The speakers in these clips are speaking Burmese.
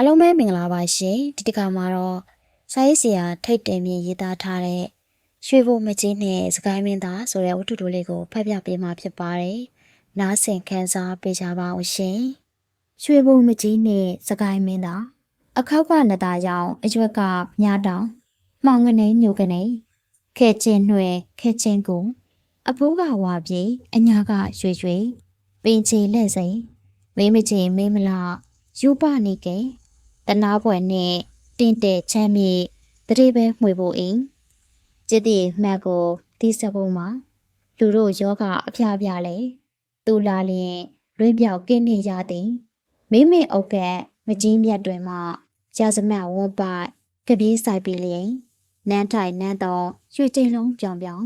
အားလုံးပဲမင်္ဂလာပါရှင်ဒီတစ်ခါမှာတော့စာရေးဆရာထိတ်တင်မြင့်ရေးသားထားတဲ့ရွှေဘုံမကြီးနဲ့စကိုင်းမင်းသားဆိုတဲ့ဝတ္ထုတိုလေးကိုဖတ်ပြပေးမှာဖြစ်ပါတယ်နားဆင်ခန်းစားပေးကြပါဦးရှင်ရွှေဘုံမကြီးနဲ့စကိုင်းမင်းသားအခောက်ကနတာရောင်အရွက်ကမြားတောင်မှောင်ကနေညိုကနေခဲချင်းနှွယ်ခဲချင်းကိုအဖိုးကဝါပြေအညာကရွှေရွှေပင်ချီလက်စိမင်းမချင်းမင်းမလားယူပနေကေ တနာပွဲနဲ့တင့်တဲ့ချမ်းမြေတတိပဲမှွေဖို့အင်းจิตတိမှတ်ကိုတီးစဖို့မှာလူတို့ယောဂအဖျားပြလေသူလာလျင်လွင်ပြောက်ကင်းနေကြသည်မိမိအုပ်ကမကြီးမြတ်တွင်မှရာဇမတ်ဝတ်ပိုက်ကပြေးဆိုင်ပြီးလျင်နန်းထိုင်နန်းတော်ရွှေကျိန်လုံးပြောင်ပြောင်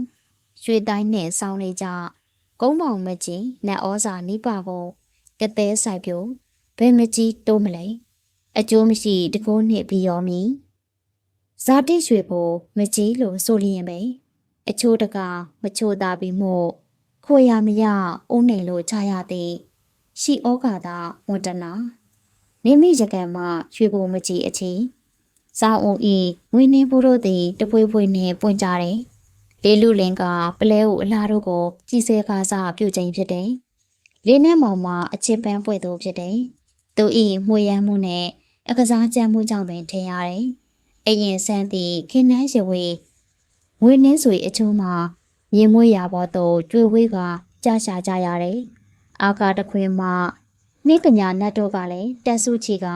ရွှေတိုင်းနဲ့ဆောင်းနေကြကုန်းပေါင်မကြီးနတ်ဩဇာနိပါကိုကတဲ့ဆိုင်ပြိုဘယ်မကြီးတိုးမလဲ အကျိုးမရှိတကိုးနှစ်ပြီးရောမည်ဇာတိရွှေဖို့မကြီးလို့ဆိုလျင်ပဲအချိုးတကမချိုးသာပြီးမို့ခွေရမရအုံးနေလို့ချရသည်ရှိဩကာသဝန္တနာမိမိရကံမှရွှေဖို့မကြီးအချင်းဇာအုံဤဝင်းနှင်းဖို့တို့သည်တပွေးပွေးနှင့်ပွင့်ကြတယ်လေးလူလင်ကပလဲကိုအလားတို့ကိုကြည်စဲကားစားပြုတ်ခြင်းဖြစ်တယ်လေးနှဲမောင်မှအချစ်ပန်းပွေသူဖြစ်တယ်သူဤမှွေရမ်းမှုနဲ့ အကစားကြမ်းမှုကြောင့်ပင်ထင်ရတယ်။အရင်ဆန်းသည့်ခင်နှန်းရွေဝင်းနှင်းဆွေအချိုးမှာရင်မွေးရာပေါ်သို့ကျွေဝေးကကြာရှာကြရတယ်။အာကာတခွင်မှာနှိကညာနတ်တို့ကလည်းတက်စုချီက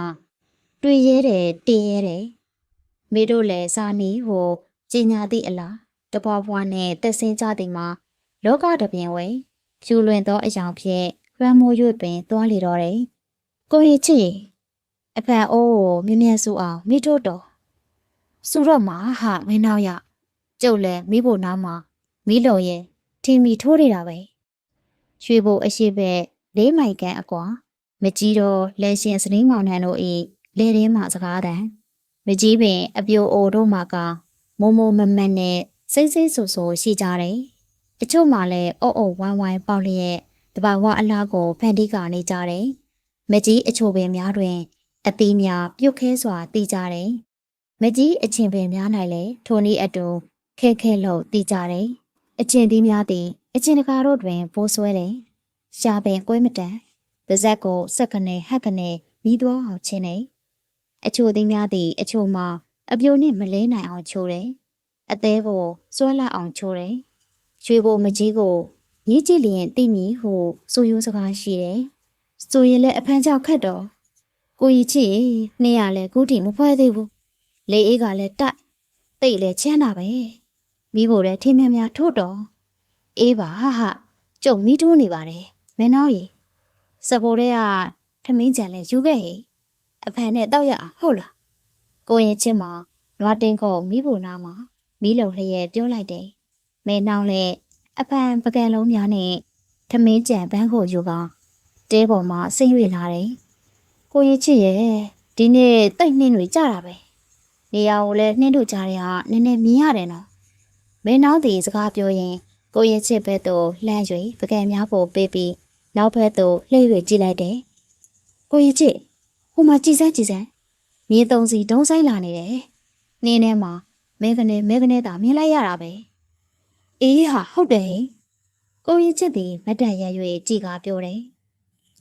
တွေ့ရဲတယ်တင်းရဲတယ်။မိတို့လည်းစာနီဟိုကျင်ညာသည့်အလားတပွားပွားနဲ့တက်ဆင်းကြသည်မှာလောကတပြင်ဝဲဖြူလွင်သောအယောင်ဖြင့်လွှမ်းမိုး၍ပင်သွားလေတော့တယ်။ကိုရင်ချစ် အဖန်အိုးကိုမြင်းမြန်ဆိုအောင်မိထို့တော်စူတော့မှာဟာမင်းနောက်ရကျုပ်လည်းမိဖို့နားမှာမိလော်ရဲ့ထင်မိထိုးနေတာပဲရွှေဘိုအရှိဘက်လေးမိုင်ကန်အကွာမကြီးတော်လက်ရှင်စင်းမောင်နှံတို့ဤလေထဲမှာစကားတန်မကြီးပင်အပြိုအိုတို့မှာကမုံမမမတ်နဲ့စိတ်စိတ်ဆူဆူရှိကြတယ်တချို့မှလည်းအော့အော့ဝိုင်းဝိုင်းပေါက်လျက်တဘာဝအလားကိုဖန်တီးကနေကြတယ်မကြီးအချိုပင်များတွင် အသီးများပြုတ်ခဲစွာတီးကြတယ်။မကြီးအချင်းပင်များ၌လည်းထိုနည်းအတူခဲခဲလို့တီးကြတယ်။အချင်းသီးများသည်အချင်းတကာတို့တွင်ပိုးဆွဲတယ်။ရှားပင်ကွဲမတန်။ပါဇက်ကိုစက်ကနေဟက်ကနေမိသွားအောင်ချင်းနေ။အချို့သီးများသည်အချို့မှာအပြိုနှင့်မလဲနိုင်အောင်ချိုးတယ်။အသေးကိုစွဲလိုက်အောင်ချိုးတယ်။ရွှေဘိုမကြီးကိုရေးကြည့်လျင်တိမိဟုဆိုရိုးစကားရှိတယ်။ဆိုရင်လည်းအဖမ်းကြောက်ခတ်တော့ ကိုကြီးချစ်နှစ်ရလဲကူးတီမဖွဲသေးဘူးလေအေးကလည်းတိုက်တိတ်လဲချမ်းတာပဲမိဖို့လည်းထင်းမြများထို့တော့အေးပါဟာဟာကျုံမိထိုးနေပါတယ်မင်းတော်ကြီးစပိုတဲ့ကထမင်းကြံလဲယူခဲ့ဟိအဖန်နဲ့တောက်ရအောင်ဟုတ်လားကိုရင်ချင်းမှာနွားတင်းကိုမိဖို့နားမှာမိလုံလျက်ပြောလိုက်တယ်မဲနှောင်းလဲအဖန်ပကံလုံးများနဲ့ထမင်းကြံပန်းကိုယူကတဲပေါ်မှာဆင်း၍လာတယ် ကိုကြီးချစ်ရဲ့ဒီနေ့တိတ်နှင်းတွေကြတာပဲနေရာကိုလည်းနှင်းတို့ကြားရနည်းနည်းမြင်ရတယ်နော်မင်းနောက်ဒီစကားပြောရင်ကိုရဲ့ချစ်ဘက်သို့လှမ်း၍ပကံများပေါ်ပေးပြီးနောက်ဘက်သို့လှည့်၍ကြည့်လိုက်တယ်ကိုရဲ့ချစ်ဟိုမှာကြည်စမ်းကြည်စမ်းမြေသုံးစီဒုံဆိုင်လာနေတယ်နင်းထဲမှာမဲကနေမဲကနေတာမြင်လိုက်ရတာပဲအေးဟာဟုတ်တယ်ကိုရင်ချစ်သည်မတ်တန်ရ၍ကြည်ကားပြောတယ်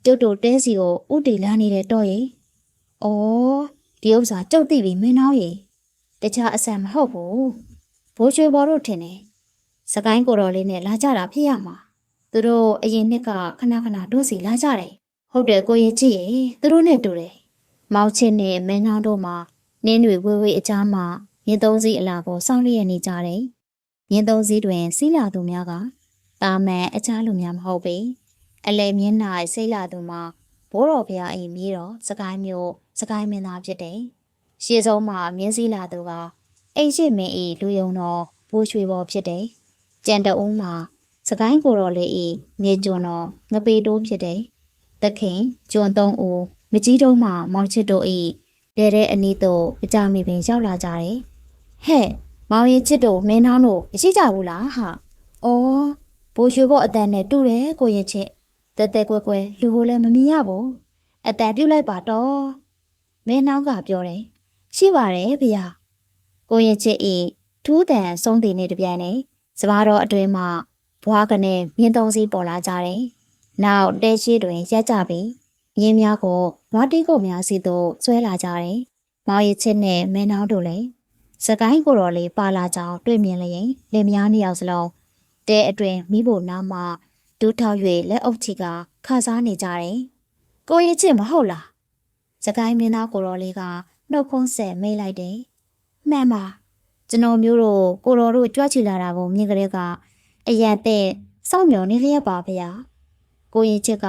ကျုပ်တို့တဲစီကိုဥတီလာနေတဲ့တော့ရေ။အော်ဒီဥစ္စာကျုပ်သိပြီမင်းနှောင်းရေ။တခြားအဆန်မဟုတ်ဘူး။ဘိုးချွေဘော်တို့ထင်တယ်။စကိုင်းကိုတော်လေးနဲ့လာကြတာဖြစ်ရမှာ။သူတို့အရင်နှစ်ကခဏခဏတို့စီလာကြတယ်။ဟုတ်တယ်ကိုရင်ကြည့်ရေသူတို့နဲ့တူတယ်။မောင်ချင်းနဲ့မင်းနှောင်းတို့မှာနင်းတွေဝေးဝေးအချားမှာမြင်းသုံးစီအလာကိုစောင့်လျက်နေကြတယ်။မြင်းသုံးစီတွင်စီးလာသူများကတာမန်အခြားလူများမဟုတ်ပေ။ အလဲမြင်းနိုင်စိတ်လာသူမှာဘိုးတော်ဖရာအိမ်မြေတော်စကိုင်းမျိုးစကိုင်းမင်းသားဖြစ်တယ်။ရှေ့ဆုံးမှာမြင်းစည်းလာသူကအိမ်ရှိမင်းဤလူယုံတော်ဘိုးရွှေဘော်ဖြစ်တယ်။ကြံတအုံးမှာစကိုင်းကိုတော်လေးဤမြေကျွန်းတော်ငပေတိုးဖြစ်တယ်။သခင်ကျွန်းသုံးဦးမကြီးတုံးမှာမောင်ချစ်တို့ဤတဲတဲ့အနီးသို့အကြမိပင်ရောက်လာကြတယ်။ဟဲ့မောင်ရင်ချစ်တို့မင်းနှောင်းတို့မရှိကြဘူးလားဟာ။အော်ဘိုးရွှေဘော်အတန်နဲ့တူတယ်ကိုရင်ချစ် တဲတဲကွဲကွဲလူကိုလည်းမမြင်ရဘူးအတန်ပြုတ်လိုက်ပါတော့မင်းနှောင်းကပြောတယ်ရှိပါတယ်ဖေဟာကိုရင်ချစ်ဤထူးတန်ဆုံးတည်နေတပြိုင်နေစပါးတော်အတွင်းမှာဘွားကနေမြင်းသုံးစီးပေါ်လာကြတယ်နောက်တဲရှိတွင်ရက်ကြပြီးရင်းများကိုနွားတီးကိုများစီသို့ဆွဲလာကြတယ်မောင်ရချစ်နဲ့မင်းနှောင်းတို့လည်းစကိုင်းကိုတော်လေးပါလာကြောင်းတွေ့မြင်လျင်လင်မယားနှစ်ယောက်စလုံးတဲအတွင်မိဖို့နားမှာ ဒူးထောက်၍လက်အုပ်ချီကခါစားနေကြတယ်ကိုရင်ချစ်မဟုတ်လားစကိုင်းမင်းသားကိုတော်လေးကနှုတ်ဖုံးဆက်မိတ်လိုက်တယ်။မှန်ပါကျွန်တော်မျိုးတို့ကိုတော်တို့ကြွချီလာတာကိုမြင်ကြတဲ့ကအရက်တဲ့စောင့်မျှော်နေလျက်ပါဗျာ။ကိုရင်ချစ်က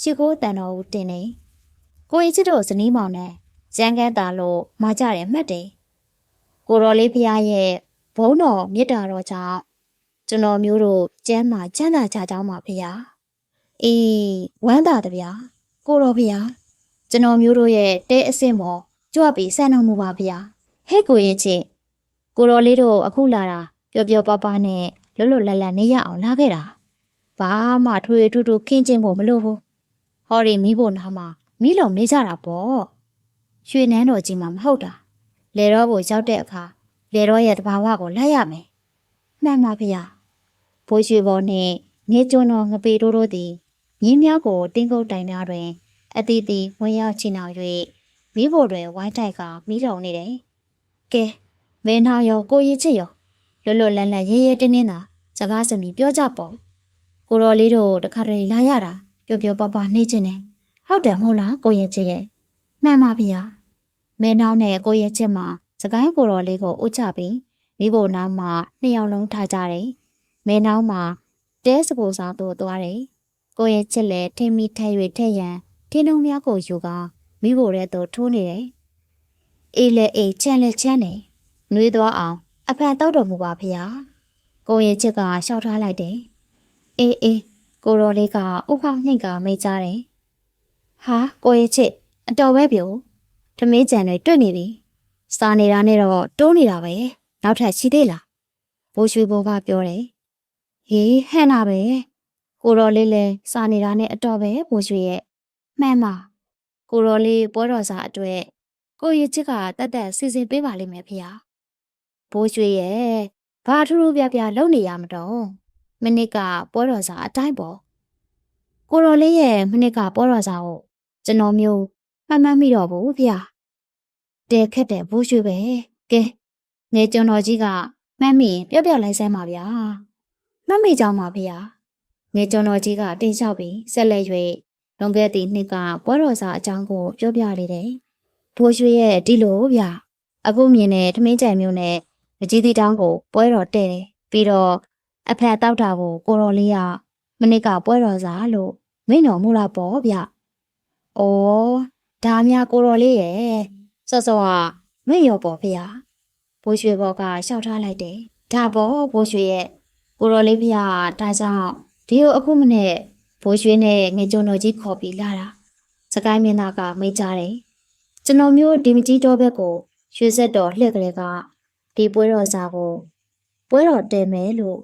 ရှ िख ိုးတန်တော်ဦးတင်နေ။ကိုရင်ချစ်တို့ဇနီးမောင်နဲ့ရန်ကန်းတာလို့မာကြတယ်မှတ်တယ်။ကိုတော်လေးဖရားရဲ့ဘုန်းတော်မေတ္တာတော်ကြောင့် ကျွန်တော်မျိုးတို့ကျမ်းမာချမ်းသာကြကြောင်းပါဗျာ။အေးဝမ်းသာတဗျာ။ကိုတော်ဗျာ။ကျွန်တော်မျိုးတို့ရဲ့တဲအဆင့်ပေါ်ကြွပြီးဆန်တော်မူပါဗျာဟဲ့ကိုရင်ချင်းကိုတော်လေးတို့အခုလာတာပျော်ပျော်ပါပါနဲ့လွတ်လွတ်လပ်လပ်နေရအောင်လာခဲ့တာဘာမှထွေထွေထူးထူးခင်းချင်းဖို့မလိုဘူးဟောရီမီးဖို့နားမှာမီးလုံနေကြတာပေါ့ရွှေနန်းတော်ကြီးမှာမဟုတ်တာလေတော့ကိုရောက်တဲ့အခါလေတော့ရဲ့တဘာဝကိုလိုက်ရမယ်မှန်ပါဗျာ ဘိုးရွှေဘော်နဲ့နေကျွန်းတော်ငပေတိုးတို့သည်မြင်းများကိုတင်းကုတ်တိုင်များတွင်အတီးတီဝင်ရောက်ချီနှောင်၍မိဖို့တွင်ဝိုင်းတိုက်ကမိလုံနေတယ်။ကဲမင်းသားရောကိုရင်ချစ်ရောလွတ်လွတ်လပ်လပ်ရဲရဲတင်းတင်းသာစကားစမြည်ပြောကြပေါ့။ကိုတော်လေးတို့တခါတည်းလာရတာပျော်ပျော်ပါပါနေချင်းနေဟုတ်တယ်မဟုတ်လားကိုရင်ချစ်ရဲ့မှန်ပါဗျာ။မင်းသားနဲ့ကိုရင်ချစ်မှာစကိုင်းကိုတော်လေးကိုဥချပြီးမိဖို့နားမှာနှစ်ယောက်လုံးထားကြတယ်။ မင်းသားမှာတဲစပူစားတို့သွားတယ်။ကိုရင်ချစ်လည်းထိမိထိုက်၍ထက်ရန်ထင်းတုံးများကိုယူကမိဖို့တဲ့သူထိုးနေတယ်။အေးလေအေးချမ်းလေချမ်းနေ။နှွေးသွားအောင် အဖန်တောက်တော်မူပါဖေဟာ။ကိုရင်ချစ်ကရှောက်ထားလိုက်တယ်။အေးအေးကိုရော်လေးကဥဖောက်နှိတ်ကမိတ်ကြတယ်။ဟာကိုရင်ချစ်အတော်ပဲပြုံ။ထမင်းကြံတွေတွေ့နေပြီ။စားနေတာနဲ့တော့တိုးနေတာပဲ။နောက်ထပ်ရှိသေးလား။ဘိုးရွှေဘိုးကပြောတယ်။ ဟေးဟဲ့နာပဲ။ကိုရော်လေးလည်းစားနေတာနဲ့အတော်ပဲဘိုးရွှေရဲ့။မှန်ပါကိုရော်လေးပွဲတော်စားအတွက်ကိုရချစ်ကတက်တက်စီစဉ်ပေးပါလိမ့်မယ်ဖေ။ဘိုးရွှေရဲ့ဘာထူးထူးပြပြလုပ်နေရမတော့မနစ်ကပွဲတော်စားအတိုင်းပေါ့ကိုရော်လေးရဲ့မနစ်ကပွဲတော်စားကိုကျွန်တော်မျိုးမှတ်မှတ်မိတော့ဘူးဖေ။တဲခက်တဲ့ဘိုးရွှေပဲကဲနေကျွန်တော်ကြီးကမှတ်မိရင်ပြောပြလိုက်စမ်းပါဗျာ မှတ်မိကြောင်းပါဖေ။နေကျွန်တော်ကြီးကတင်လျှောက်ပြီးဆက်လက်၍လွန်ခဲ့သည့်နှစ်ကပွဲတော်စားအကြောင်းကိုပြောပြလေတယ်။ဘိုးရွှေရဲ့ဒီလိုဗျ။အခုမြင်တဲ့ထမင်းကြိုင်မျိုးနဲ့မကြီးသည့်တောင်းကိုပွဲတော်တဲ့တယ်။ပြီးတော့အဖက်တောက်တာကိုကိုတော်လေးကမနစ်ကပွဲတော်စားလို့မင်းတော်မူလာပေါ့ဗျ။အိုးဒါများကိုတော်လေးရဲ့စောစောကမင်းရောပေါ့ဖေ။ဘိုးရွှေဘောကရှောက်ထားလိုက်တယ်။ဒါပေါ့ဘိုးရွှေရဲ့ ကိုတော်လေးဖေ။ဒါကြောင့်ဒီကိုအခုမနဲ့ဘိုးရွှေနဲ့ငကြုံတော်ကြီးခေါ်ပြီးလာတာစကိုင်းမင်းသားကမိတ်ကြတယ်ကျွန်တော်မျိုးဒီမကြီးတော်ဘက်ကိုရွှေဆက်တော်လှည့်ကလေးကဒီပွဲတော်စားကိုပွဲတော်တဲမယ်လို့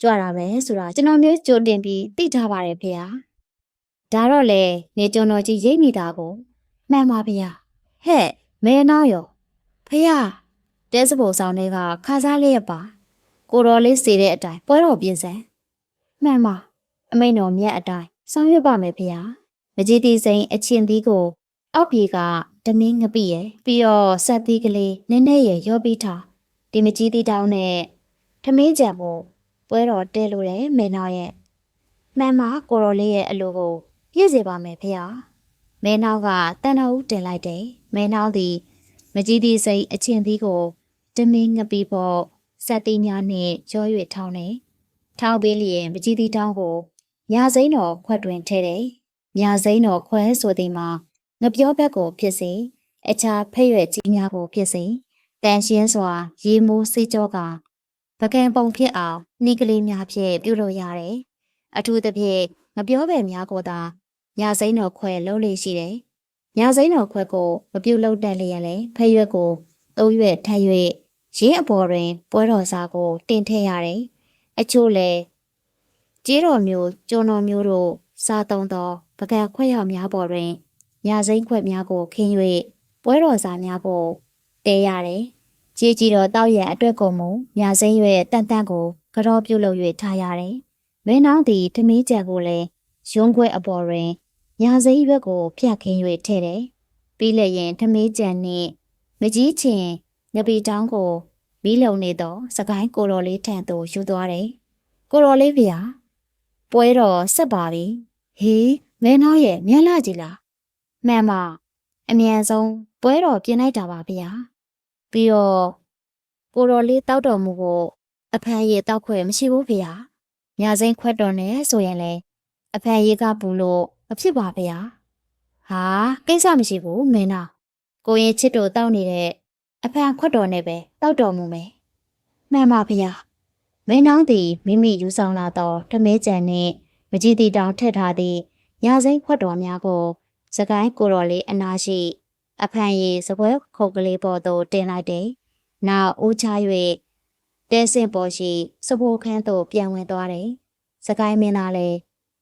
ကြွတာပဲဆိုတာကျွန်တော်မျိုးကြိုတင်ပြီးသိထားပါတယ်ဖေဟာဒါတော့လေနေကျွန်တော်ကြီးရိပ်မိတာကိုမှန်ပါဗျာဟဲ့မဲနာရောဖေဟာတဲစပုံဆောင်တွေကခါစားလေးရပါ ကိုတော်လေးစီတဲ့အတိုင်းပွဲတော်ပြင်စံမှန်ပါအမိန်တော်မြတ်အတိုင်းဆောင်ရွက်ပါမယ်ဖေဟာမကြီးတီစိန်အချင်းသီးကို အောက်ပြေကတမင်းငပိရယ်ပြီးတော့ဆက်သီးကလေးနည်းနည်းရယ်ရောပြီးထားဒီမကြီးတီတောင်းနဲ့ထမင်းကြံမို့ပွဲတော်တဲလို့တယ်မေနာရဲ့မှန်ပါကိုရော်လေးရဲ့အလိုကိုပြည့်စေပါမယ်ဖေဟာမဲနောက်ကတန်တော်ဦးတင်လိုက်တယ်မဲနောက်သည်မကြီးတီစိန်အချင်းသီးကိုတမင်းငပိဖို့ ဆက်သီးများနဲ့ရော၍ထောင်းတယ်ထောင်းပေးလျင်မကြီးတီတောင်းကိုညာစိမ့်တော်ခွက်တွင်ထဲတယ်။ညာစိမ့်တော်ခွဲဆိုသည်မှာငပြောဘက်ကိုဖြစ်စေအခြားဖဲ့ရွက်ကြီးများကိုဖြစ်စေတန်ရှင်းစွာ ရေမိုးစေးကြောကပကံပုံဖြစ်အောင်နှီးကလေးများဖြင့်ပြုလုပ်ရတယ်။အထူးသဖြင့်ငပြောဘက်များကိုသာညာစိမ့်တော်ခွဲလုံးလေးရှိတယ်။ညာစိမ့်တော်ခွဲကိုမပြုတ်လောက်တတ်လျက်လေဖဲ့ရွက်ကိုသုံးရွက်ထပ်၍ ရင်းအပေါ်တွင် ပွဲတော်စားကို တင်ထည့်ရတယ်။အချို့လည်းကျေးတော်မျိုးကျော်တော်မျိုးတို့စားသုံးသောပကံခွက်ရောက်များပေါ်တွင်ညာစိမ့်ခွက်များကိုခင်း၍ပပွဲတော်စာများကိုတဲရတယ်။ကြေးကြီးတော်တောက်ရန်အတွက်ကုန်မူညာစိမ့်ရဲ့တန်တန်ကိုကြောပြုတ်လုပ်၍ထားရတယ်။မင်းနောင်သည်ထမင်းကြံကိုလည်းရုံးခွဲအပေါ်တွင်ညာစိမ့်ဘက်ကိုဖျက်ခင်း၍ထည့်တယ်။ပြီးလည်းရင်ထမင်းကြံနှင့်မကြီးချင် ငပီတောင်းကိုမီးလုံနေသောစကိုင်းကိုတော်လေးထံသို့ယူသွားတယ်။ကိုတော်လေးဗျာပွဲတော်ဆက်ပါပြီ။ဟေးမင်းနောင်ရဲ့မျက်လာကြည့်လား။မှန်ပါအမြန်ဆုံးပွဲတော်ပြင်လိုက်တာပါဗျာ။ပြီးတော့ကိုတော်လေးတောက်တော်မူကိုအဖန်ရည်တောက်ခွဲမရှိဘူးဗျာ။ညစိမ့်ခွက်တော်နဲ့ဆိုရင်လေအဖန်ရည်ကပူလို့မဖြစ်ပါဗျာ။ဟာကိစ္စမရှိဘူးမင်းနာ။ကိုရင်ချစ်တို့တောက်နေတဲ့ အဖန်ခွက်တော်နဲ့ပဲတောက်တော်မူမယ်။မှန်ပါဗျာ။မင်းနောင်သည်မိမိယူဆောင်လာသောထမဲကြံနှင့်မကြီးတီတောင်ထက်ထားသည့်ညစိမ့်ခွက်တော်များကိုစကိုင်းကိုတော်လေးအနာရှိ အဖန်ရည်စပွဲခုတ်ကလေးပေါ်သို့တင်လိုက်တယ်။နောက်ဦးချ၍တဲစင်ပေါ်ရှိစပိုးခန်းသို့ပြန်ဝင်သွားတယ်။စကိုင်းမင်းသားလည်း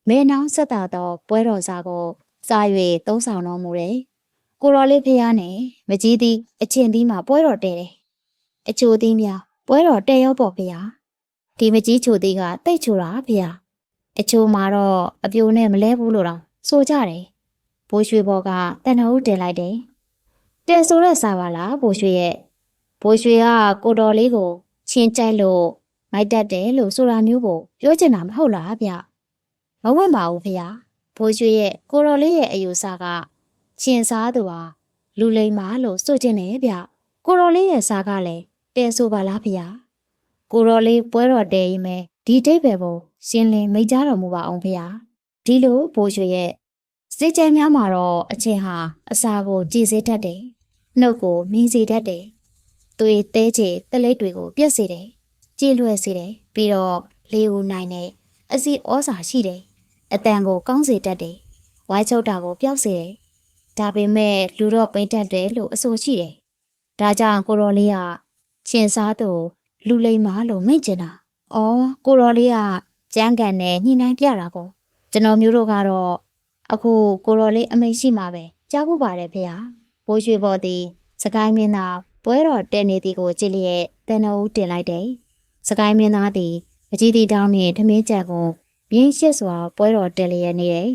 မဲနောင်ဆက်တာသောပွဲတော်စာကိုစား၍သုံးဆောင်တော်မူတယ်။ ကိုတော်လေးဖျားနဲ့မကြီးသည်အချင်းသီးမှာပွဲတော်တဲတယ်။အချိုသီးများပွဲတော်တဲရောပေါ့ဖျား။ဒီမကြီးချိုသီးကတိတ်ချိုတာဖျား။အချိုမှာတော့အပြိုနဲ့မလဲဘူးလို့တော့ဆိုကြတယ်။ဘိုးရွှေဘော်ကတန်တော်ဦးတင်လိုက်တယ်။တဲဆိုတဲ့စာပါလားဘိုးရွှေရဲ့ဘိုးရွှေကကိုတော်လေးကိုချင်းကြိုက်လို့မိုက်တက်တယ်လို့ဆိုတာမျိုးကိုပြောချင်တာမဟုတ်လားဗျ။မဝတ်ပါဘူးဖေ။ဘိုးရွှေရဲ့ကိုတော်လေးရဲ့အယူဆက ချင်းစားသူဟာလူလိမ္မာလို့ဆိုချင်တယ်ဗျ။ကိုတော်လေးရဲ့စားကလည်းတဲဆိုပါလားဖေ။ကိုတော်လေးပွဲတော်တဲရင်မဲဒီတိတ်ပဲကိုရှင်းလင်းမိတ်ကြတော်မူပါအောင်ဖေ။ဒီလိုဘိုးရွှေရဲ့စိတ်ကြမ်းများမှာတော့အချင်းဟာအစာကိုကြည်စေတတ်တယ်။နှုတ်ကိုမင်းစေတတ်တယ်။သွေးတဲချေတလိပ်တွေကိုပြက်စေတယ်။ကြည်လွယ်စေတယ်။ပြီးတော့လေးဦးနိုင်တယ်။အစီဩစာရှိတယ်။အတန်ကိုကောင်းစေတတ်တယ်။ဝိုင်းချုပ်တာကိုပျောက်စေတယ်။ ဒါပေမဲ့လူတော့ပိတ်တတ်တယ်လို့အဆိုရှိတယ်။ဒါကြောင့်ကိုရော်လေးကချင်းစားသူလူလိမ္မာလို့မိတ်ကျင်တာ။အော်ကိုရော်လေးကကြမ်းကန်နဲ့ညှိနှိုင်းပြတာကိုကျွန်တော်မျိုးတို့ကတော့အခုကိုရော်လေးအမိတ်ရှိမှာပဲကြားဖို့ပါတယ်ဖေဟာဘိုးရွှေဘော်သည်စကိုင်းမင်းသားပွဲတော်တဲနေသည်ကိုကြည့်လျက်တန်တော်ဦးတင်လိုက်တယ်စကိုင်းမင်းသားသည်အကြီးတီတောင်းနှင့်ထမင်းချက်ကိုပြင်းရှစ်စွာပွဲတော်တဲလျက်နေတယ်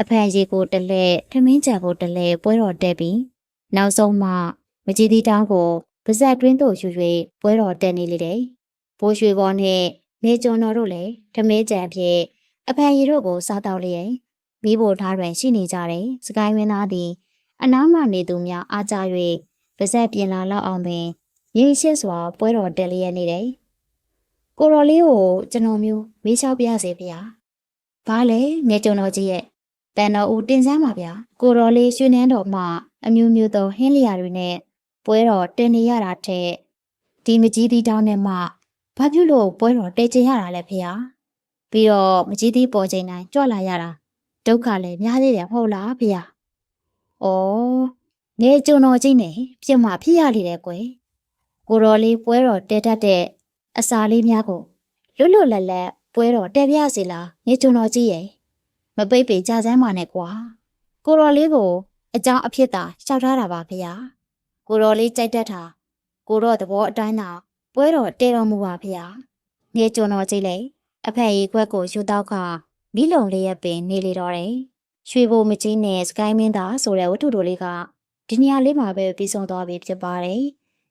အဖန်ရီကိုတလဲထမင်းချက်ကိုတလဲပွဲတော်တဲပြီးနောက်ဆုံးမှမကြီးတီတောင်းကိုပါဇက်တွင်းသို့ယူ၍ပွဲတော်တဲနေလေတယ်ဘိုးရွှေဘော်နှင့်မေကျွန်တော်တို့လည်းထမင်းချက်ဖြင့်အဖန်ရီတို့ကိုစားတော့လျက်မိဖို့ထားတွင်ရှိနေကြတယ်စကိုင်းဝင်းသားသည်အနားမှနေသူများအားကြ၍ပါဇက်ပြင်လာလောက်အောင်ပင်ရိပ်ရှစ်စွာပွဲတော်တက်လျက်နေတယ်ကိုတော်လေးကိုကျွန်တော်မျိုးမေးလျှောက်ပြစေဗျာဘာလဲမြေကျုံတော်ကြီးရဲ့ တန်တော်ဦးတင်စမ်းပါဗျာကိုတော်လေးရွှေနှန်းတော်မှအမျိုးမျိုးသောဟင်းလျာတွေနဲ့ပွဲတော်တင်နေရတာထက်ဒီမကြီးသီးတောင်းနဲ့မှဘာဖြစ်လို့ပွဲတော်တဲကျင်ရတာလဲဖေဟာပြီးတော့မကြီးသီးပေါ်ချိန်တိုင်းကြွလာရတာဒုက္ခလည်းများသေးတယ်မဟုတ်လားဖေဟာဩနေကျုံတော်ကြီးနဲ့ပြစ်မှဖြစ်ရလေတယ်ကွယ်ကိုတော်လေးပွဲတော်တဲတတ်တဲ့အစာလေးများကိုလွတ်လွတ်လပ်လပ်ပွဲတော်တဲပြစီလားနေကျုံတော်ကြီးရဲ့ မပိတ်ပေကြစမ်းပါနဲ့ကွာကိုတော်လေးကိုအကြောင်းအဖြစ်သာရှောက်ထားတာပါဖေဟာကိုတော်လေးကြိုက်တတ်တာကိုတော့သဘောအတိုင်းသာပွဲတော်တဲတော်မူပါဖေဟာနေကျုံတော်ကြီးလေအဖက်ရီခွက်ကိုယူတော့ခမိလုံလေးရဲ့ပင်နေလေတော့တယ်ရွှေဘိုမကြီးနဲ့စကိုင်းမင်းသားဆိုတဲ့ဝတ္ထုတို့လေးကဒီနေရာလေးမှာပဲပြီးဆုံးသွားပြီဖြစ်ပါတယ်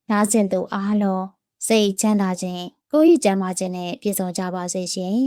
နားကျင်သူအားလုံးစိတ်ချမ်းသာခြင်းကိုယ်ရည်ကျမ်းမာခြင်းနဲ့ပြည့်စုံကြပါစေရှင်